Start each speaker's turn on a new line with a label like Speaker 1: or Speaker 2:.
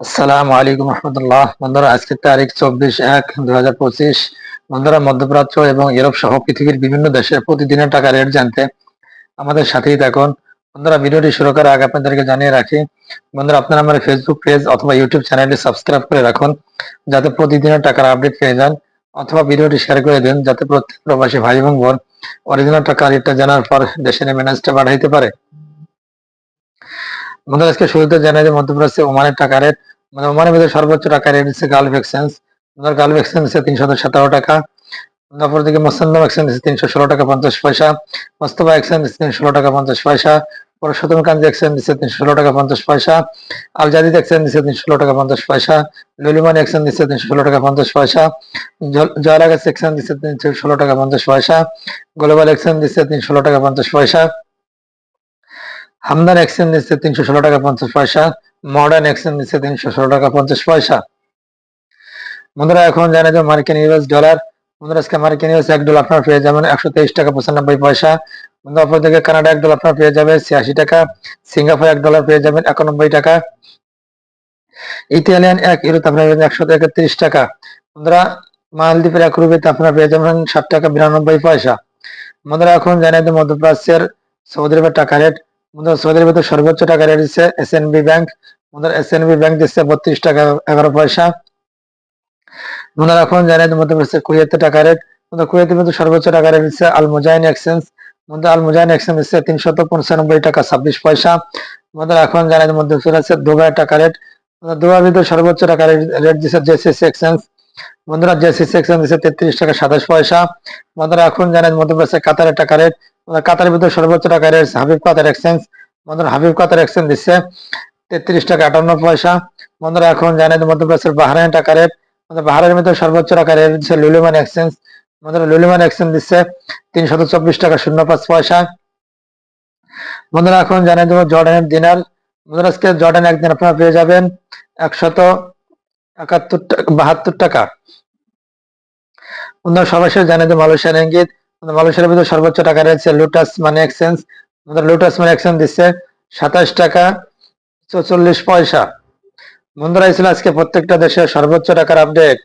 Speaker 1: আসসালামু আলাইকুম রহমতুল্লাহ। বন্ধুরা, আজকের তারিখ চব্বিশ এক দুই হাজার পঁচিশ। বন্ধুরা, মধ্যপ্রাচ্য এবং ইউরোপ সহ পৃথিবীর বিভিন্ন দেশের প্রতিদিনের টাকা রেট জানতে আমাদের সাথেই থাকুন। বন্ধুরা, ভিডিওটি শুরু করার আগে আপনাদেরকে জানিয়ে রাখি, বন্ধুরা, আপনারা আমার ফেসবুক পেজ অথবা ইউটিউব চ্যানেলটি সাবস্ক্রাইব করে রাখুন, যাতে প্রতিদিনের টাকার আপডেট পেয়ে যান, অথবা ভিডিওটি শেয়ার করে দিন, যাতে প্রত্যেক প্রবাসী ভাই এবং বোন অরিজিনাল টাকা রেটটা জানার পর দেশে মেনেজটা বাড়াইতে পারে। বন্ধুরা আজকে শুরুতে জানাই যে মধ্যপ্রাচ্যে ওমানের টাকা রেট মানে ওমানের মধ্যে সর্বোচ্চ টাকা রেট হচ্ছে গালফ এক্সচেঞ্জ আমাদের গালফ এক্সচেঞ্জ হচ্ছে তিনশো সতেরো টাকা। তারপর দিকে মোসান্নম এক্সচেঞ্জ তিনশো ষোলো টাকা পঞ্চাশ পয়সা। মোস্তফা এক্সচেঞ্জ হচ্ছে তিনশো ষোলো টাকা পঞ্চাশ পয়সা। পরশোত্তম কান্তি এক্সচেঞ্জ দিচ্ছে তিনশো ষোলো টাকা পঞ্চাশ পয়সা। আল জাদিদ এক্সচেঞ্জ দিচ্ছে তিনশো ষোলো টাকা পঞ্চাশ পয়সা। লুলিমান এক্সচেঞ্জ দিচ্ছে তিনশো ষোলো টাকা পঞ্চাশ পয়সা। জয়লাগাস এক্সচেঞ্জ দিচ্ছে তিনশো ষোলো টাকা পঞ্চাশ পয়সা। গ্লোবাল এক্সচেঞ্জ দিচ্ছে তিনশো ষোলো টাকা পঞ্চাশ পয়সা। হামদান এক্সচেঞ্জ নিচ্ছে তিনশো ষোলো টাকা পঞ্চাশ পয়সা, মডার্ন এক্সচেঞ্জ দিচ্ছে তিনশো ষোলো টাকা পঞ্চাশ পয়সা। বন্ধুরা, এখন জানে যে মার্কিন ইউএস ডলার। বন্ধুরা, আজকে মার্কিন ইউএস এক ডলার আপনার পেয়ে যাবেন একশো তেইশ টাকা পঁচানব্বই পয়সা। বন্ধু অপর দিকে কানাডা এক ডলার আপনার পেয়ে যাবে ছিয়াশি টাকা। সিঙ্গাপুর এক ডলার পেয়ে যাবেন একানব্বই টাকা। ইতালিয়ান এক ইউরোতে আপনার পেয়ে একশো একত্রিশ টাকা। বন্ধুরা, মালদ্বীপের এক রুপিতে আপনার পেয়ে যাবেন ষাট টাকা বিরানব্বই পয়সা। বন্ধুরা, এখন জানাই যে মধ্যপ্রাচ্যের সৌদি আরবের টাকা রেট। বন্ধুরা সৌদি আরবের সর্বোচ্চ টাকা রেট দিচ্ছে এস ব্যাংক বন্ধুরা এস ব্যাংক দিচ্ছে বত্রিশ টাকা, এগারো পয়সা। বন্ধুরা এখন জানাই যে মধ্যপ্রাচ্যের কুয়েতের টাকা রেট। বন্ধুরা কুয়েতের মধ্যে সর্বোচ্চ টাকা রেট দিচ্ছে আল মুজাইন এক্সচেঞ্জ বন্ধুরা আল মুজাইন এক্সচেঞ্জ দিচ্ছে তিনশত পঞ্চানব্বই টাকা, ছাব্বিশ পয়সা। বন্ধুরা এখন জানাই যে মধ্যপ্রাচ্যের দুবাইয়ের টাকা রেট। দুবাইয়ের ভিতরে সর্বোচ্চ টাকা রেট দিচ্ছে জেসিসি এক্সচেঞ্জ বন্ধুরা জেসিসি এক্সচেঞ্জ দিচ্ছে তেত্রিশ টাকা, সাতাশ পয়সা। বন্ধুরা, এখন জানেন মধ্যপ্রাচ্যের কাতারের টাকা রেট। কাতারের ভিতরে সর্বোচ্চ টাকা রেট হাবিব কাতার এক্সচেঞ্জ বন্ধুরা হাবিব কাতার এক্সচেঞ্জ দিচ্ছে তেত্রিশ টাকা আটান্ন পয়সা। বন্ধুরা এখন জানেন মধ্যপ্রাচ্যের বাহারাইন টাকা রেট বাহারের ভিতরে সর্বোচ্চ টাকা রেট দিচ্ছে লুলিমান এক্সচেঞ্জ বন্ধুরা লুলিমান এক্সচেঞ্জ দিচ্ছে তিনশত চব্বিশ টাকা শূন্য পাঁচ পয়সা। বন্ধুরা এখন জানেন যেমন জর্ডানের দিনার, বন্ধুরা আজকে জর্ডান একদিন আপনারা পেয়ে যাবেন একশত একাত্তর টাকা, বাহাত্তর টাকা। বন্ধুরা সর্বশেষ জানেন যে মালয়েশিয়ার ইঙ্গিত মালয়েশিয়ার ভিতরে সর্বোচ্চ টাকা রয়েছে লোটাস মানি এক্সচেঞ্জ আমাদের লোটাস মানি এক্সচেঞ্জ দিচ্ছে সাতাশ টাকা চল্লিশ পয়সা। বন্ধুরা ছিল আজকে প্রত্যেকটা দেশের সর্বোচ্চ টাকার আপডেট